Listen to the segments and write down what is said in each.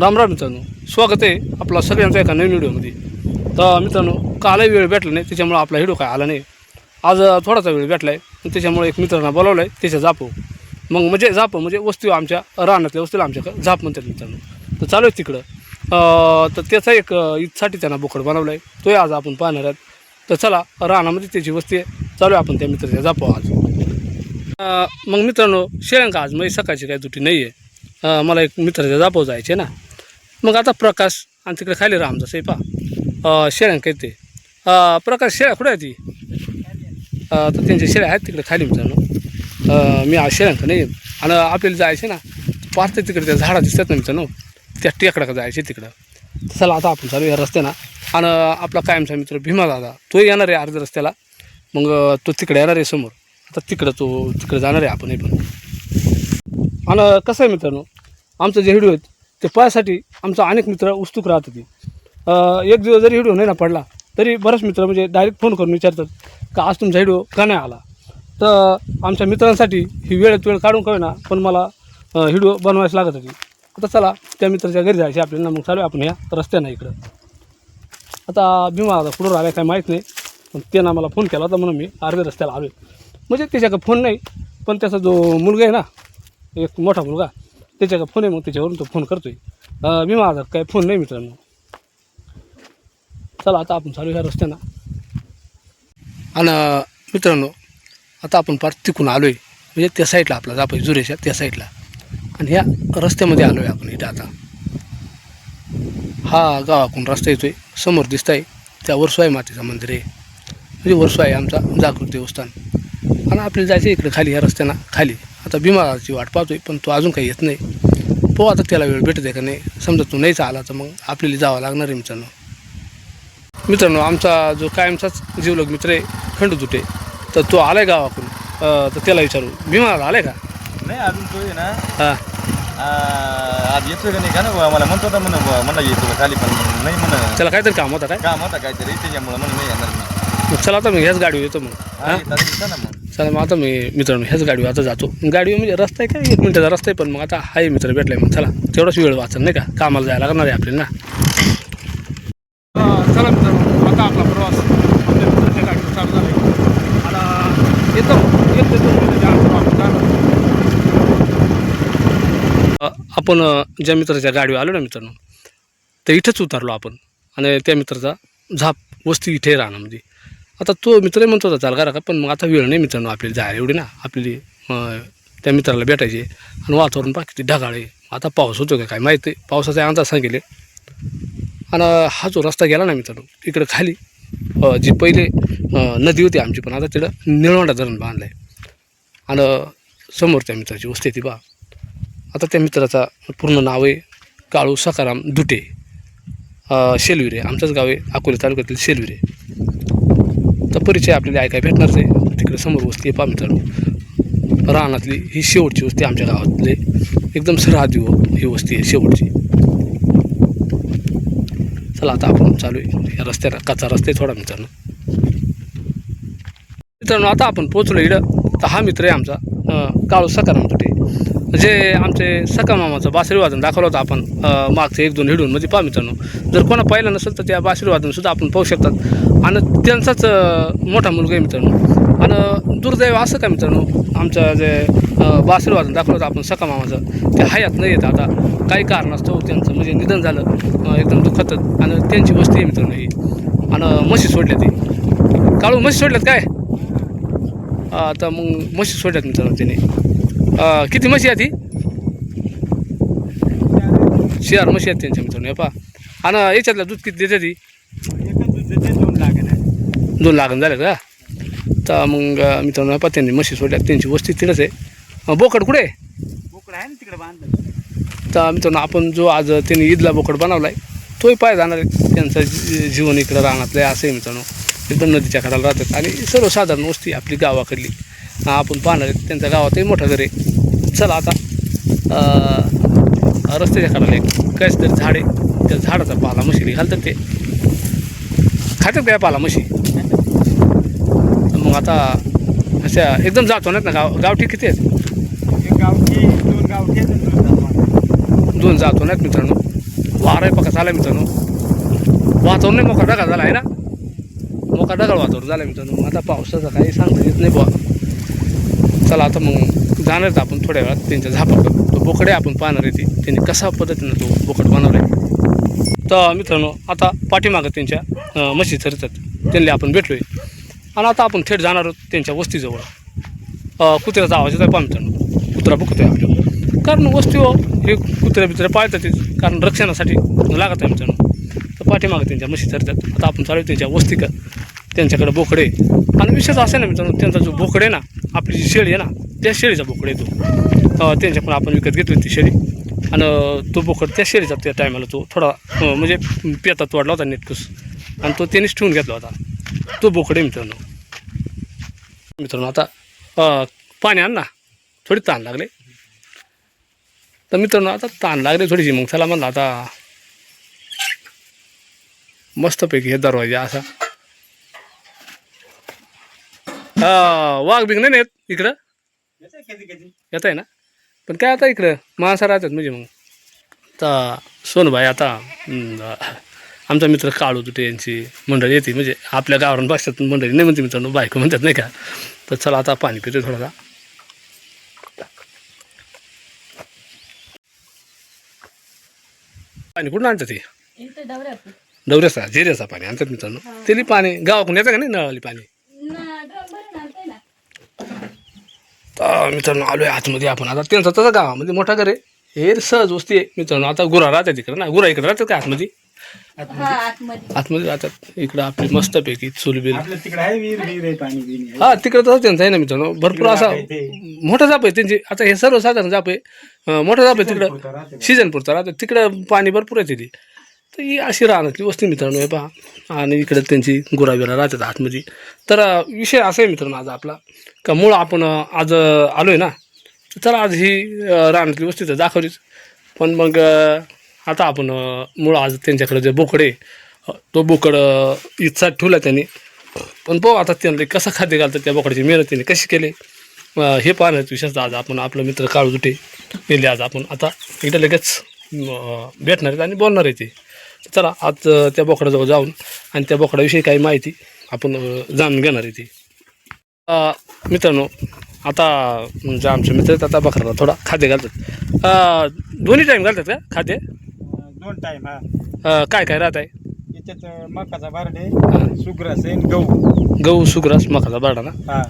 राम राम मित्रांनो. स्वागत आहे आपला सगळ्यांचा एका नवीन व्हिडिओमध्ये. तर मित्रांनो कालही वेळ भेटला नाही त्याच्यामुळे आपला व्हिडिओ काय आला नाही. आज थोडासा वेळ भेटला आहे त्याच्यामुळे एक मित्रांना बोलावलं आहे त्याच्या जापो मग म्हणजे जापो म्हणजे वस्तू आमच्या रानातल्या वस्तूला आमच्या जाप म्हणतात मित्रांनो. तर चालू आहे तिकडं. तर त्याचा एक ईदसाठी त्यांना बोकड बनवला आहे. तोही आज आपण पाहणार आहोत. तर चला रानामध्ये त्याची वस्ती आहे. चालू आहे आपण त्या मित्राच्या जापो आज. मग मित्रांनो शेळ्यांका आज म्हणजे सकाळची काही दुटी नाही आहे मला एक मित्राच्या जापव जायचे ना. मग आता प्रकाश आणि तिकडे खाली राम जसं पा शेळ्यांका येते प्रकाश शेळ्या कुठे आहे ती? तर त्यांच्या शेळ्या आहेत तिकडे खाली मित्रांनो. मी शेळ्यांक नाही आणि आपल्याला जायचे ना पाच ते तिकडे त्या झाडा दिसतात ना मित्रांनो त्या टेकडाकडे जायचे तिकडं. चला आता आपण चालू या रस्त्यानं. आणि आपला कायमचा मित्र भीमा दादा तो येणार आहे अर्ध्या रस्त्याला. मग तो तिकडे येणार आहे समोर. आता तिकडं तो तिकडे जाणार आहे आपण पण आणि कसं आहे मित्रांनो आमचं जे व्हिडिओ आहेत ते पाहायसाठी आमचा अनेक मित्र उत्सुक राहत होते एक दिवस जरी व्हिडिओ नाही ना पडला तरी बरेच मित्र म्हणजे डायरेक्ट फोन करून विचारतात का आज तुमचा व्हिडिओ का नाही आला? तर आमच्या मित्रांसाठी ही वेळेत वेळ काढून कळे ना पण मला व्हिडिओ बनवायच लागत होती. आता चला त्या मित्राच्या घरी जायचे आपल्याला. मग चालू आपण या रस्त्यानं इकडं. आता भीमा आता कुठं राहिला काय माहीत नाही पण त्यानं मला फोन केला होता म्हणून मी अर्ध्या रस्त्याला आलो म्हणजे त्याच्याकडे फोन नाही पण त्याचा जो मुलगा आहे ना एक मोठा मुलगा त्याच्याकडे फोन आहे मग त्याच्यावरून तो फोन करतोय. मी माझा काय फोन नाही मित्रांनो. चला आता आपण चालू ह्या रस्त्यानं. आणि मित्रांनो आता आपण पार तिकून आलो आहे म्हणजे त्या साईडला आपला जापय जुरेच्या त्या साईडला आणि ह्या रस्त्यामध्ये आलो आहे आपण इथं आता. हा गावाकडून रस्ता येतो आहे समोर दिसत आहे त्या वर्सवाई मातेचं मंदिर आहे. म्हणजे वर्सवाई आमचा जागृत देवस्थान. आणि आपल्याला जायचं इकडे खाली ह्या रस्त्यानं खाली. आता बिमाराची वाट पाहतोय पण तो अजून काही येत नाही. पाहू आता त्याला वेळ भेटत आहे का नाही समजा तो नाहीच आला तर मग आपल्याला जावं लागणार आहे मित्रांनो. मित्रांनो आमचा जो कायमचाच जीवलग मित्र आहे खंडुजुटे तर तो आलाय गावाकडून. तर त्याला विचारू भीमा आलाय का? नाही अजून तो आहे ना. हां. आज येतोय का नाही का ना बुवा? मला म्हणतो होता म्हणा बुवा, म्हणला येतो का खाली पण नाही म्हणा. त्याला काहीतरी काम होता काय? काम होता काहीतरी त्याच्यामुळे म्हणून नाही येणार मी. मग चला आता मी ह्याच गाडीवर येतो मग. हा, हां? येतात ना मग. चला मग आता मी मित्रांनो ह्याच गाडीवर आता जातो. गाडीवर म्हणजे रस्ता आहे काय एक मिनिटाचा रस्ता आहे पण मग आता हाय मित्र भेटलाय मग चला. तेवढाच वेळ वाचन नाही का? कामाला जायला लागणार आहे आपल्याला ना? चला मित्रांनो आता आपला प्रवास आपल्या मित्राच्या गाडीवर चालू झाला आहे आता येतो एक ते दोन मिनिटाच्या अंतरावर आपण ज्या मित्राच्या गाडीवर आलो ना मित्रांनो तर इथंच उतरलो आपण. आणि त्या मित्राचा झाप वस्ती इथे राहण्यामध्ये आता तो मित्र म्हणतो होता चाल करा का पण मग आता वेळ नाही मित्रांनो आपल्याला जायला एवढी ना आपली त्या मित्राला भेटायचे आणि वातावरण पहा किती ढगाळ आहे. आता पाऊस होतो का काय माहिती आहे. पावसाचा अंदाज सांगितले. आणि हा जो रस्ता गेला ना मित्रांनो इकडं खाली जी पहिले नदी होती आमची पण आता तिला निळवंडा धरण बांधलं आहे आणि समोर त्या मित्राची वस्ती ती बा आता त्या मित्राचा पूर्ण नाव आहे काळू सकाराम दुटे. शेलविरे. आमचंच गाव आहे अकोले तालुक्यातील शेलविरे. तर परिचय आपल्याला ऐकाय भेटणारच आहे तिकडे समोर वस्ती आहे पहा रानातली ही शेवटची वस्ती आमच्या गावातली. एकदम सरहद्दी ही वस्ती आहे शेवटची. चला आता आपण चालू आहे. या रस्त्याला कच्चा रस्ता आहे थोडा मित्रांनो. मित्रांनो आता आपण पोचलो इकडं. तर हा मित्र आहे आमचा काळू सकाराम तुटे जे आमचे सकामामाचं बासरी वादन दाखवलं होतं आपण मागचं एक दोन हिडूनमध्ये म्हणजे पहा मित्रांनो जर कोणा पाहिलं नसेल तर त्या बासरी वादनसुद्धा आपण पाहू शकतात. आणि त्यांचाच मोठा मुलगा आहे मित्रांनो. आणि दुर्दैव असं का मित्रांनो आमचं जे बासरी वाजून दाखवलं होतं आपण सका मामाचं ते हयात नाही येत आता. काही कारण असतो त्यांचं म्हणजे निधन झालं एकदम दुःखद आणि त्यांची वस्ती आहे मित्रांनो ही. आणि म्हशी सोडल्या ती काळू म्हशी सोडल्यात काय? आता मग म्हशी सोडल्यात मित्रांनो त्याने. किती म्हशी आहे ती चार म्हशी आहेत त्यांच्या मित्रांनो हे पहा. आणि याच्यातलं दूध किती देते ती दोन लागण झाले का? तर मग मित्रांनो हे पहा त्यांनी म्हशी सोडल्यात त्यांची वस्ती तिथंच आहे. बोकड कुठे? बोकड आहे ना तिकडे बांधलं. तर मित्रांनो आपण जो आज त्यांनी ईदला बोकड बनवला आहे तोही पाय जाणार आहे. त्यांचं जीवन इकडं राहण्यातलं आहे असं आहे मित्रांनो. एकदम नदीच्या कडाला राहतात. आणि सर्वसाधारण वस्ती आपली गावाकडली. आपण पाहणार आहे त्यांच्या गावातही मोठं घर आहे. चला आता रस्त्याच्या कडाला एक काहीच तरी झाड आहे. त्या झाडाचा पाला म्हशी घालतात ते. खातात त्या पाला म्हशी? आता अशा एकदम जातो नाहीत ना गाव गावठी किती आहेत? गावठी दोन गावठी आहेत आणि दोन जातवान. दोन जातो नाहीत मित्रांनो. वारा आहे पका चालाय मित्रांनो. वातावरण नाही मोका ढगाळ झाला आहे ना? मोका ढगाळ वातावरण झालं मित्रांनो. आता पावसाचं काही सांगता येत नाही बुवा. चला आता मग जाणार आहेत आपण थोड्या वेळात त्यांच्या झापाकडं तो बोकडे आपण पाहणार आहे ते. त्यांनी कसा पद्धतीनं तो बोकड बनवला आहे तर मित्रांनो आता पाठीमागं त्यांच्या अं, म्हशी चरतात. त्यांना आपण भेटलो आहे आणि आता आपण थेट जाणार आहोत त्यांच्या वस्तीजवळ. कुत्र्याचा आवाज येतो आहे पहा कुत्रा बघतोय आपल्याला कारण वस्तीवर हो, हे कुत्रे बित्रे पाळतातच कारण रक्षणासाठी लागत आहे आमच्यानं तर पाठीमागं त्यांच्या म्हशी चरतात. आता आपण चालू त्यांच्या वस्ती का त्यांच्याकडे बोकडे. आहे. आणि विशेष असं ना मित्रांनो त्यांचा जो बोकडे आहे ना आपली जी शेळी आहे ना त्या शेळीचा बोकडे येतो. तो अं, त्यांच्याकडून आपण विकत घेतो ती शेळी. आणि तो बोकड त्या शेळीचा त्या टायमाला तो थोडा म्हणजे पेतात वाढला होता नेटकूस. आणि तो त्यांनीच ठेवून घेतला होता. तो बोकडे मित्रांनो. मित्रांनो आता पाणी आण ना. थोडी ताण लागले. तर मित्रांनो आता ताण लागले थोडीशी. मग चला म्हणलं आता मस्तपैकी हे दरवाजा असा. हा, वाघ बिघ नाही ना येत इकडं? येत आहे ना? पण काय आता इकडं? माणसं राहतात म्हणजे मग. तर सोनभाई आता आमचा मित्र काळू तुटे यांची मंडळी येते म्हणजे आपल्या गावावरून भाषेत मंडळी नाही म्हणते मित्रांनो बायको म्हणतात नाही का? तर चला आता पाणी पितो थोडासा. पाणी कुठून आणतात ते? डवऱ्याचा जिऱ्याचा पाणी आणतात मित्रांनो. त्याला पाणी गावाकडून येतं का नाही नळाली पाणी? तर मित्रांनो आलो आहे आतमध्ये आपण. आता त्यांचं तसं गावामध्ये मोठा घर आहे. हे सहज वस्ती आहे मित्रांनो. आता गुरा राहतात तिकडं. ना गुरा इकडे राहतात का आतमध्ये? आतमध्ये. राहतात. इकडं आपली मस्तपैकी चुलबिल. तिकडे आहे विहीर विहीर आहे पाणी बिणी आहे. हा तिकडं तसं त्यांचं आहे ना मित्रांनो. भरपूर असा आहे मोठा जाप आहे त्यांची. आता हे सर्वसाधारण जाप आहे. अं, मोठा जाप आहे तिकडं. राहते. सीझन पुरता राहतं. तिकडं पाणी भरपूर आहे तिथे. तर ही अशी राहण्यातली वस्ती मित्रांनो हे पहा. आणि इकडं त्यांची गुराबिरा राहतात आतमध्ये. तर अं, विषय असा आहे मित्रांनो आज आपला. का मूळ आपण अं, आज आलो आहे ना. तर आज ही अं, राहण्यातली वस्ती तर दाखवलीच. पण मग अं, आता आपण मुळं आज त्यांच्याकडे जे बोकडे तो बोकड इच्छा ठेवला त्यांनी. पण पाहू आता त्यांना कसं खाद्य घालतात त्या बोकडाची मेहनत त्यांनी कशी केली. हे पाहण्यात विशेषतः आज आपण आपलं मित्र काळू जुटे गेले आज आपण. आता इथं लगेच भेटणार आहेत आणि बोलणार आहे ते. चला आज त्या बोकडाजवळ जाऊन आणि त्या बोकडाविषयी काही माहिती आपण जाणून घेणार आहे ती. मित्रांनो आता जे आमचे मित्र आहेत आता बकराला थोडा खाद्य घालतात. दोन्ही टाईम घालतात का खाद्य? दोन टाइम हा अं, काय काय राहत आहे याच्यात अं, मकाचा बारडे हा. सुग्रास आहे आणि गहू. गहू सुग्रास मकाचा बारडा ना? हा.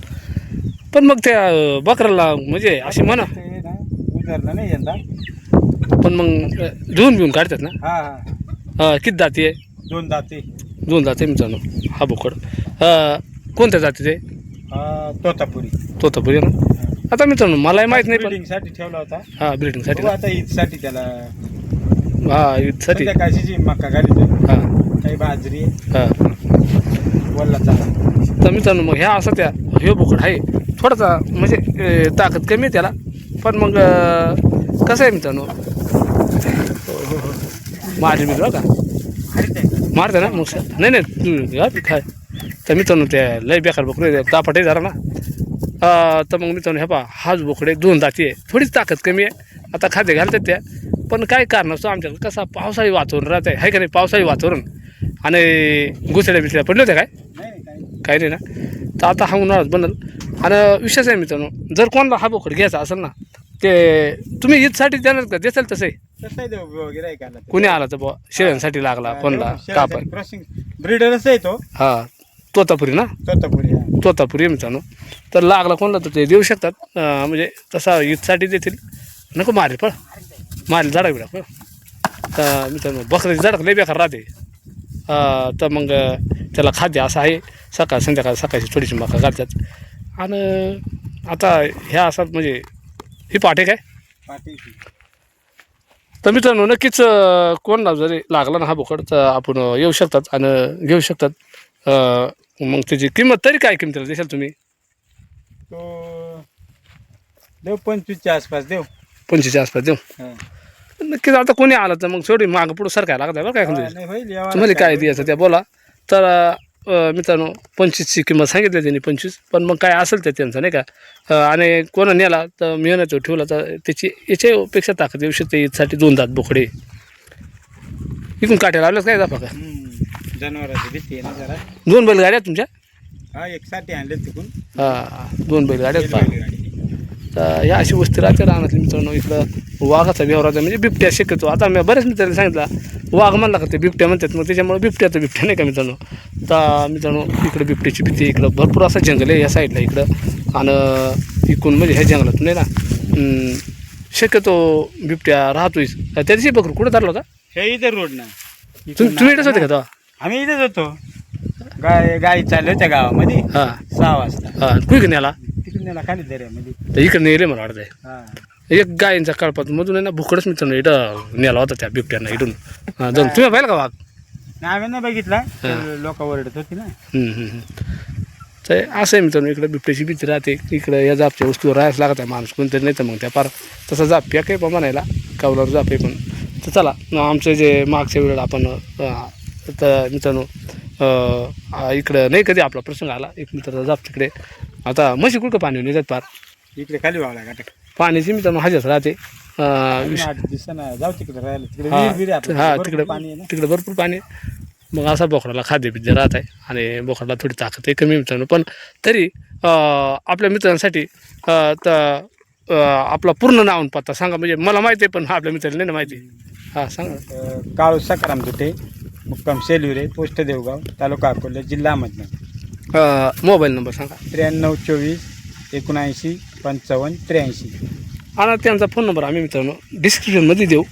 पण मग त्या अं, बकराला म्हणजे अशी म्हणा. ते ना नाही यंदा. पण मग अं, धुवून बिवून काढतात ना? हा. हा अं, किती जाती आहे? दोन दाते दोन जाती आहे मित्रांनो. हा बोकड. अं, कोणत्या जातीचे? हा तोतापुरी. तोतापुरी ना? आता मित्रांनो मलाही माहीत नाही पण ब्रिडिंगसाठी ठेवला होता. हा ब्रिडिंगसाठी बघू आता ईदसाठी त्याला हा काशीची मका हा. काही बाजरी हा. वल्ला तर मित्रांनो मग ह्या असा त्या हे बोकड आहे. थोडासा म्हणजे अं, ताकद कमी आहे त्याला. पण मग अं, कसं आहे मित्रांनो? माझी मी का? मारते ना मग नाही नाही तू हा, खाय तर मित्रांनो त्या लय बेकार बोकडे तापटे जरा ना. अं, तर मग मित्रांनो हे पहा हाच बोकडे दोन दाती आहे. थोडीच ताकद कमी आहे. आता खाद्य घालतात त्या. पण काय कारण असतो आमच्याकडे? कसा पावसाळी वातावरण राहत आहे हाय का नाही? पावसाळी वातावरण. आणि घुसड्या बिसड्या पडल्या होत्या काय? नाही काही नाही ना. तर आता हा उन्हाळाच बनल. आणि विशेष आहे मित्रांनो जर कोणाला हा बोकड घ्यायचा असेल ना ते तुम्ही ईदसाठी देणार का? देसाल तसं? कुणी आला तर बुवा शेळ्यांसाठी लागला कोणला कापा क्रॉसिंग ब्रिडरच आहे तो. हा तोतापुरी ना? तोतापुरी तोतापुरी आहे मित्रांनो. तर लागला कोणला तर ते देऊ शकतात. म्हणजे तसा ईदसाठी देतील. नको मारेल पळ. मारेल झाडा बिडा. तर मित्रांनो बकऱ्याची झाडक लई बेकार राहते. तर मग त्याला खाद्य असं आहे. सकाळ संध्याकाळ सकाळची थोडीशी मका घालतात. आणि आता ह्या असतात म्हणजे ही पाटे काय? तर मित्रांनो नक्कीच अं, कोणाला जरी लागला ना हा बोकड तर आपण येऊ शकतात आणि घेऊ शकतात. मग त्याची किंमत तरी काय किंमतीला देशाल तुम्ही? देव पंचवीसच्या आसपास देव. पंचवीसच्या आसपास देऊ. नक्कीच आता कोणी आलं तर मग शेवटी मागं पुढं सरकायला लागत बरं काय समजा नाही होईल तुम्हाला काय. द्यायचं त्या बोला. तर अं, मित्रांनो पंचवीसची किंमत सांगितली त्यांनी पंचवीस. पण मग काय असेल ते त्यांचं नाही का? अं, आणि कोणा नेला तर मेहनत ठेवला तर त्याची याच्यापेक्षा ताकद येऊ शकते ईदसाठी दोन दात बोकडे. इकडून काट्या लावल्यात काय दाफा का? जनावरांची भीती आहे ना जरा. दोन बैलगाड्या तुमच्या? हा एक साठी आणले तिकून हा दोन बैलगाड्या आहेत पहा. बैलगाडी. तर या अशी वस्ती राहते राहण्यातली मित्रांनो इकडं. वाघाचा व्यवहाराचा म्हणजे बिबट्या शक्यतो आता मी बऱ्याच मित्रांनी सांगितलं वाघ म्हणला का ते बिबट्या म्हणतात. मग त्याच्यामुळे बिबट्या तर बिबट्या नाही का मित्रांनो? तर मित्रांनो इकडं बिबट्याची भीती. इकडं भरपूर असं जंगल आहे या साईडला इकडं. आणि इकडून म्हणजे ह्या जंगलातून नाही ना शक्यतो बिबट्या राहतोय. त्या दिवशी बकरू कुठं धरला होता? हे इथे रोड ना तुम्ही इथंच होते का तेव्हा? आम्ही इथेच होतो. गाय गाई चालल्या होत्या गावामध्ये. हां. सहा वाजता. हां कुठे नेला? तिकडे नेला खाली दर्यामध्ये. तर इकडे नेले मला वाटतंय. हा. एक गायींचा कळपात मधून आहे ना भुकडच मित्रांनो इथं नेला होता त्या बिबट्यानं इथून. हां जाऊन तुम्ही पाहिलं का वाघ? नाही आम्ही नाही बघितला. लोक ओरडत होती ना. हम्म, हम्म, हम्म. तर असं आहे मित्रांनो इकडे बिबट्याची भीती राहते. इकडं या जापच्या वस्तूवर राहायला लागत आहे माणूस. कोणतरी नाही तर मग त्या पार. तसा जाप या काही पण म्हणायला. कावलावर जाप आहे पण. तर चला न आमचं जे मागच्या वेळेला आपण अं, तर मित्रांनो अं, आ, इकडं नाही कधी आपला प्रसंग आला. एक मित्राचा जाप तिकडे. आता म्हशी कुठं पाणी येतात पार? इकडे खाली वावला गाठक पाण्याची मित्रांनो हजत राहते. विश- जाऊ तिकडे राहायला. तिकडे हा विहीर बिहीर आहे आपल्या. हा भरपूर तिकडे पाणी आहे ना. तिकडे भरपूर पाणी आहे. मग असा बोकडाला खाद्यपिद्य राहत आहे आणि बोकडाला थोडी ताकद आहे कमी मित्रांनो. पण तरी अं, आपल्या मित्रांसाठी अं, तर अं, आपला पूर्ण नाव आणि पत्ता सांगा. म्हणजे मला माहिती आहे पण आपल्या मित्राला नाही ना माहिती. हां सांगा. अं, काळू सकाराम तुटे मुक्काम सेलुरे पोस्ट देवगाव तालुका अकोले जिल्हा अहमदनगर. अं, मोबाईल नंबर सांगा. त्र्याण्णव चोवीस एकोणऐंशी पंचावन्न त्र्याऐंशी. आणि त्यांचा फोन नंबर आम्ही मित्रांनो डिस्क्रिप्शनमध्ये देऊ.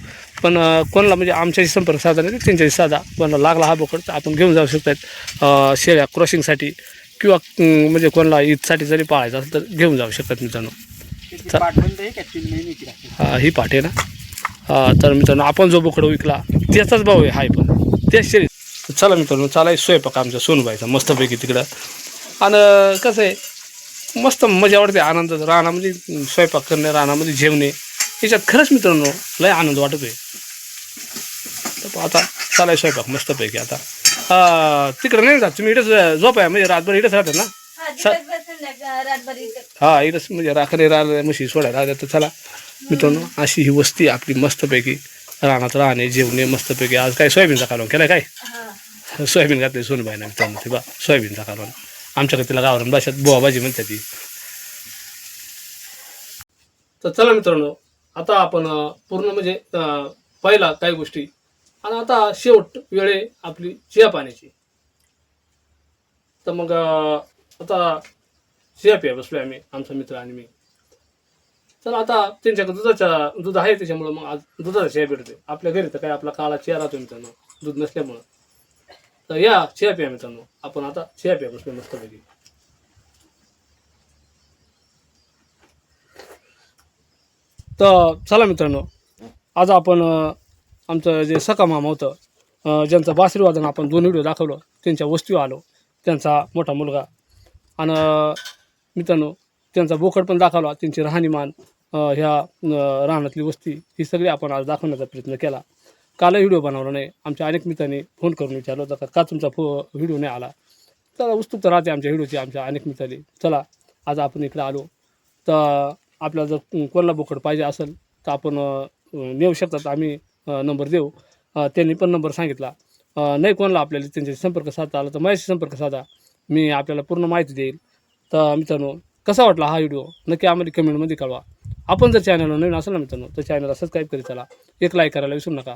पण कोणाला म्हणजे आमच्याशी संपर्क साधा नाही त्यांच्याशी साधा. कोणाला लागला हा बोकड तर आपण घेऊन जाऊ शकतात. शेळ्या क्रॉसिंगसाठी किंवा म्हणजे कोणाला ईदसाठी जरी पाळायचं असेल तर घेऊन जाऊ शकतात मित्रांनो. हा, ही पाठ आहे ना? हा, तर मित्रांनो आपण जो बोकड विकला त्याचाच भाव आहे हाय पण. त्याच शरीर चला मित्रांनो चालाय स्वयंपाक आमच्या सोनबाईचा मस्तपैकी तिकडं. आणि कसं आहे मस्त मजा वाटते आनंद रानामध्ये स्वयंपाक करणे रानामध्ये जेवणे. याच्यात खरंच मित्रांनो लय आनंद वाटत आहे तर आता चालाय स्वयंपाक मस्तपैकी आता. तिकडं नाही जात तुम्ही इथंच झोप आहे म्हणजे रातभर इथंच राहतात ना? हा. हा इथंच म्हणजे राखणे राहिल्या म्हशी सोडायला राहिल्या तर चला मित्रांनो अशी ही वस्ती आपली मस्तपैकी. रानात राहणे जेवणे मस्तपैकी. आज काय सोयाबीनचा कालवण केलाय काय? सोयाबीन घातली सोनबाईना मित्रांनो ते बा सोयाबीनचा कालवण. आमच्याकडे तिला गावरान भाषेत बुवा भाजी म्हणते ती. तर चला मित्रांनो आता आपण पूर्ण म्हणजे पहिला काही गोष्टी. आणि आता शेवट वेळ आहे आपली चिया पाण्याची. तर मग आता चिया पिया बसलोय आम्ही आमचा मित्र आणि मी. तर आता त्यांच्याकडे दुधाचा दूध आहे त्याच्यामुळं मग आज दुधाचा चिया भेटते आपल्या घरी तर काय आपला काळा चिया राहतो मित्रांनो दूध नसल्यामुळं. तर या चिया प्या मित्रांनो आपण आता चिया प्या मस्त मस्तपैकी तर चला मित्रांनो आज आपण आमचं जे सका मामा होतं ज्यांचं बासरी वादन आपण दोन व्हिडिओ दाखवलं त्यांच्या वस्तू आलो त्यांचा मोठा मुलगा. आणि मित्रांनो त्यांचा बोकड पण दाखवला त्यांची राहणीमान ह्या राहण्यातली वस्ती ही सगळी आपण आज दाखवण्याचा प्रयत्न केला. कालही व्हिडिओ बनवला नाही. आमच्या अनेक मित्रांनी फोन करून विचारलं होतं का तुमचा फो व्हिडिओ नाही आला? तर उत्सुकता राहते आमच्या व्हिडिओची आमच्या अनेक मित्रांनी. चला आज आपण इकडे आलो. तर आपल्याला जर कोणाला बोकड पाहिजे असेल तर आपण नेऊ शकतात. आम्ही नंबर देऊ. त्यांनी पण नंबर सांगितला. नाही कोणाला आपल्याला त्यांच्याशी संपर्क साधता आला तर माझ्याशी संपर्क साधा. मी आपल्याला पूर्ण माहिती देईल. तर मित्रांनो कसा वाटला हा व्हिडिओ? नक्की आम्हाला कमेंटमध्ये कळवा. आपण जर चॅनलला नवीन असेल ना मित्रांनो तर चॅनलला सबस्क्राईब करीत चला. एक लाईक करायला विसरू नका.